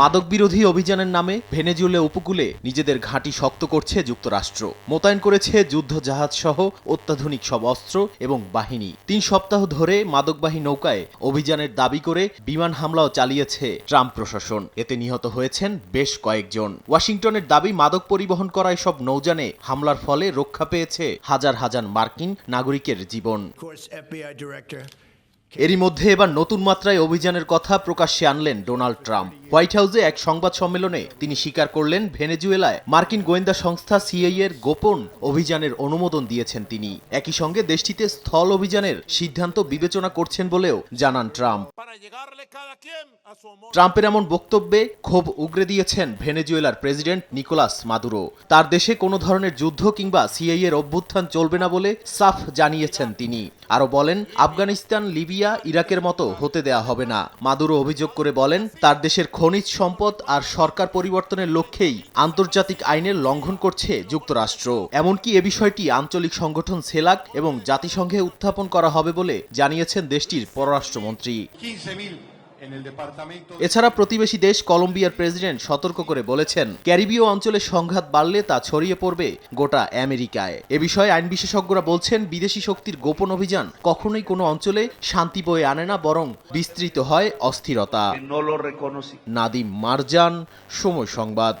মাদক বিরোধী অভিযানের নামে ভেনেজুয়েলা উপকূলে নিজেদের ঘাঁটি শক্ত করছে যুক্তরাষ্ট্র। মোতায়েন করেছে যুদ্ধ জাহাজ সহ অত্যাধুনিক সব অস্ত্র এবং বাহিনী। তিন সপ্তাহ ধরে মাদকবাহী নৌকায় অভিযানের দাবি করে বিমান হামলাও চালিয়েছে ট্রাম্প প্রশাসন। এতে নিহত হয়েছেন বেশ কয়েকজন। ওয়াশিংটনের দাবি, মাদক পরিবহন করা এসব নৌযানে হামলার ফলে রক্ষা পেয়েছে হাজার হাজার মার্কিন নাগরিকের জীবন। এরই মধ্যে এবার নতুন মাত্রায় অভিযানের কথা প্রকাশ্যে আনলেন ডোনাল্ড ট্রাম্প। হোয়াইট হাউসে এক সংবাদ সম্মেলনে তিনি স্বীকার করলেন ভেনেজুয়েলায় মার্কিন গোয়েন্দা সংস্থা সিআই এর গোপন অভিযানের অনুমোদন দিয়েছেন তিনি। একই সঙ্গে দেশটিতে স্থল অভিযানের সিদ্ধান্ত বিবেচনা করছেন বলেও জানান ট্রাম্প. ট্রাম্পের এমন বক্তব্যে ক্ষোভ উগরে দিয়েছেন ভেনেজুয়েলার প্রেসিডেন্ট নিকোলাস মাদুরো। তার দেশে কোনো ধরনের যুদ্ধ কিংবা সিআই এর অভ্যুত্থান চলবে না বলে সাফ জানিয়েছেন তিনি। আরও বলেন, আফগানিস্তান, লিবিয়া ইরাকের মতো হতে দেয়া হবে না। মাদুরো অভিযোগ করে বলেন, তার দেশের খনিজ সম্পদ আর সরকার পরিবর্তনের লক্ষ্যেই আন্তর্জাতিক আইনের লঙ্ঘন করছে যুক্তরাষ্ট্র। এমনকি এ বিষয়টি আঞ্চলিক সংগঠন সেলাক এবং জাতিসংঘে উত্থাপন করা হবে বলে জানিয়েছেন দেশটির পররাষ্ট্রমন্ত্রী। 15.000 en el departamento. এছাড়া প্রতিবেশী দেশ কলম্বিয়ার প্রেসিডেন্ট সতর্ক করে বলেছেন ক্যারিবীয় অঞ্চলে সংঘাত বাড়লে তা ছড়িয়ে পড়বে গোটা আমেরিকায় এ বিষয়ে আইন বিশেষজ্ঞরা বলছেন বিদেশি শক্তির গোপন অভিযান কখনোই কোনো অঞ্চলে শান্তি বয়ে আনে না বরং বিস্তৃত হয় অস্থিরতা. নাদিম মারজান সময় সংবাদ